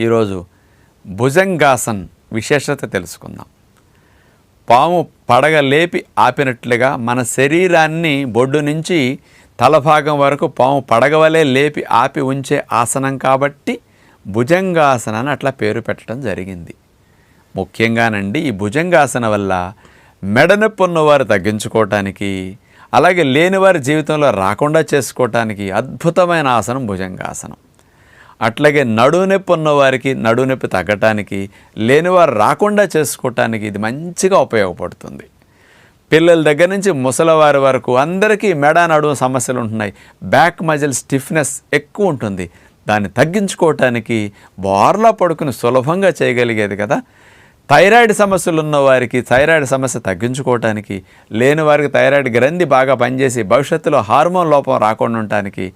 ఈరోజు భుజంగాసన్ విశేషత తెలుసుకుందాం. పాము పడగ లేపి ఆపినట్లుగా మన శరీరాన్ని బొడ్డు నుంచి తలభాగం వరకు పాము పడగవలే లేపి ఆపి ఉంచే ఆసనం కాబట్టి భుజంగాసన అని అట్లా పేరు పెట్టడం జరిగింది. ముఖ్యంగానండి ఈ భుజంగాసన వల్ల మెడనొప్పి ఉన్నవారు తగ్గించుకోవటానికి అలాగే లేనివారి జీవితంలో రాకుండా చేసుకోవటానికి అద్భుతమైన ఆసనం భుజంగాసనం. అట్లాగే నడునొప్పి ఉన్నవారికి నడునొప్పి తగ్గటానికి లేనివారు రాకుండా చేసుకోవటానికి ఇది మంచిగా ఉపయోగపడుతుంది. పిల్లల దగ్గర నుంచి ముసలివారి వరకు అందరికీ మెడ నడుము సమస్యలు ఉంటున్నాయి. బ్యాక్ మజిల్ స్టిఫ్నెస్ ఎక్కువ ఉంటుంది. దాన్ని తగ్గించుకోవటానికి బోర్లా పడుకుని సులభంగా చేయగలిగేది కదా. థైరాయిడ్ సమస్యలు ఉన్న వారికి థైరాయిడ్ సమస్య తగ్గించుకోవటానికి లేని వారికి థైరాయిడ్ గ్రంథి బాగా పనిచేసి భవిష్యత్తులో హార్మోన్ లోపం రాకుండా ఉండటానికి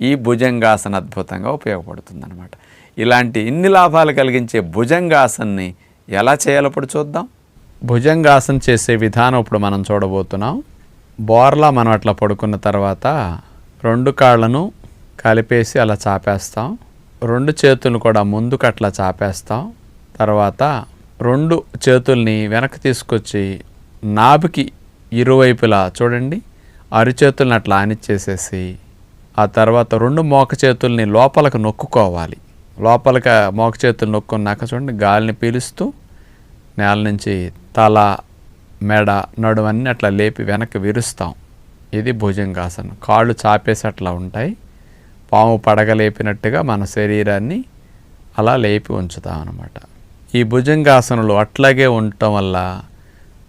ఈ భుజంగాసన అద్భుతంగా ఉపయోగపడుతుంది అనమాట ఇలాంటి ఇన్ని లాభాలు కలిగించే భుజంగాసన్ని ఎలా చేయాలో ఇప్పుడు చూద్దాం. భుజంగాసన చేసే విధానం ఇప్పుడు మనం చూడబోతున్నాం. బోర్లా మనం అట్లా పడుకున్న తర్వాత రెండు కాళ్ళను కలిపేసి అలా చాపేస్తాం. రెండు చేతులను కూడా ముందుకు అట్లా చాపేస్తాం. తర్వాత రెండు చేతుల్ని వెనక్కి తీసుకొచ్చి నాభికి ఇరువైపులా చూడండి. అరిచేతుల్ని అట్లా ఆనిచ్చేసేసి ఆ తర్వాత రెండు మోక చేతుల్ని లోపలికి నొక్కుకోవాలి. లోపలికి మోక చేతులు నొక్కున్నాక చూడండి గాలిని పీలుస్తూ నేల నుంచి తల మెడ నడుమన్నీ అట్లా లేపి వెనక్కి విరుస్తాం. ఇది భుజంగాసనం. కాళ్ళు చాపేసి అట్లా ఉంటాయి. పాము పడగలేపినట్టుగా మన శరీరాన్ని అలా లేపి ఉంచుతాం అన్నమాట. ఈ భుజంగాసనలు అట్లాగే ఉండటం వల్ల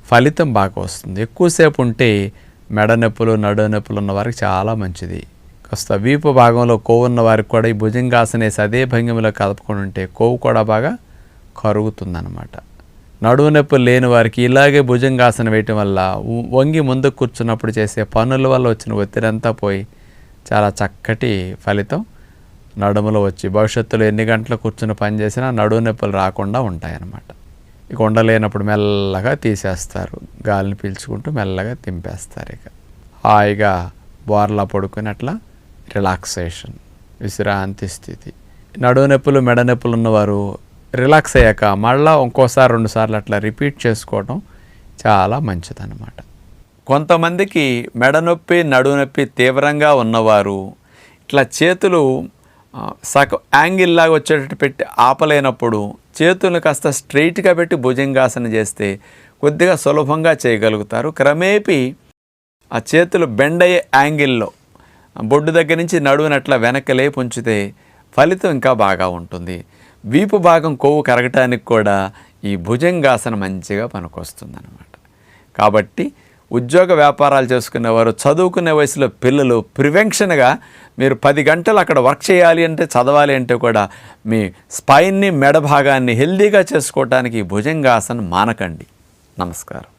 ఫలితం బాగా వస్తుంది. ఎక్కువసేపు ఉంటే మెడ నొప్పులు నడు నొప్పులు ఉన్న వారికి చాలా మంచిది. కాస్త వీపు భాగంలో కొవ్వు ఉన్న వారికి కూడా ఈ భుజంగాసనేసి అదే భంగిమలో కదపకుండా ఉంటే కొవ్వు కూడా బాగా కరుగుతుందన్నమాట. నడువు నొప్పులు లేని వారికి ఇలాగే భుజంగాసనం వేయటం వల్ల వంగి ముందు కూర్చున్నప్పుడు చేసే పనుల వల్ల వచ్చిన ఒత్తిడి అంతా పోయి చాలా చక్కటి ఫలితం నడుములో వచ్చి భవిష్యత్తులో ఎన్ని గంటలు కూర్చుని పని చేసినా నడువు నొప్పులు రాకుండా ఉంటాయన్నమాట. ఇక ఉండలేనప్పుడు మెల్లగా తీసేస్తారు. గాలిని పీల్చుకుంటూ మెల్లగా తింపేస్తారు ఇక. హాయిగా బోర్లా పడుకుని అట్లా రిలాక్సేషన్ విశ్రాంతి స్థితి. నడునొప్పులు నొప్పులు మెడ నొప్పులు ఉన్నవారు రిలాక్స్ అయ్యాక మళ్ళీ ఇంకోసారి రెండుసార్లు అట్లా రిపీట్ చేసుకోవడం చాలా మంచిదన్నమాట. కొంతమందికి మెడనొప్పి నడునొప్పి నొప్పి తీవ్రంగా ఉన్నవారు ఇట్లా చేతులు సగ సగం యాంగిల్ లాగా వచ్చేటట్టు పెట్టి ఆపలేనప్పుడు చేతులను కాస్త స్ట్రైట్గా పెట్టి భుజంగాసన చేస్తే కొద్దిగా సులభంగా చేయగలుగుతారు. క్రమేపీ ఆ చేతులు బెండ్ అయ్యే యాంగిల్లో బొడ్డు దగ్గర నుంచి నడువునట్ల వెనకలే ఉంచితే ఫలితం ఇంకా బాగా ఉంటుంది. వీపు భాగం కొవ్వు కరగటానికి కూడా ఈ భుజంగాసన మంచిగా పనికొస్తుంది అనమాట కాబట్టి ఉద్యోగ వ్యాపారాలు చేసుకునేవారు చదువుకునే వయసులో పిల్లలు ప్రివెన్షన్గా మీరు పది గంటలు అక్కడ వర్క్ చేయాలి అంటే చదవాలి అంటే కూడా మీ స్పైన్ని మెడ భాగాన్ని హెల్దీగా చేసుకోవటానికి ఈ భుజంగాసన మానకండి. నమస్కారం.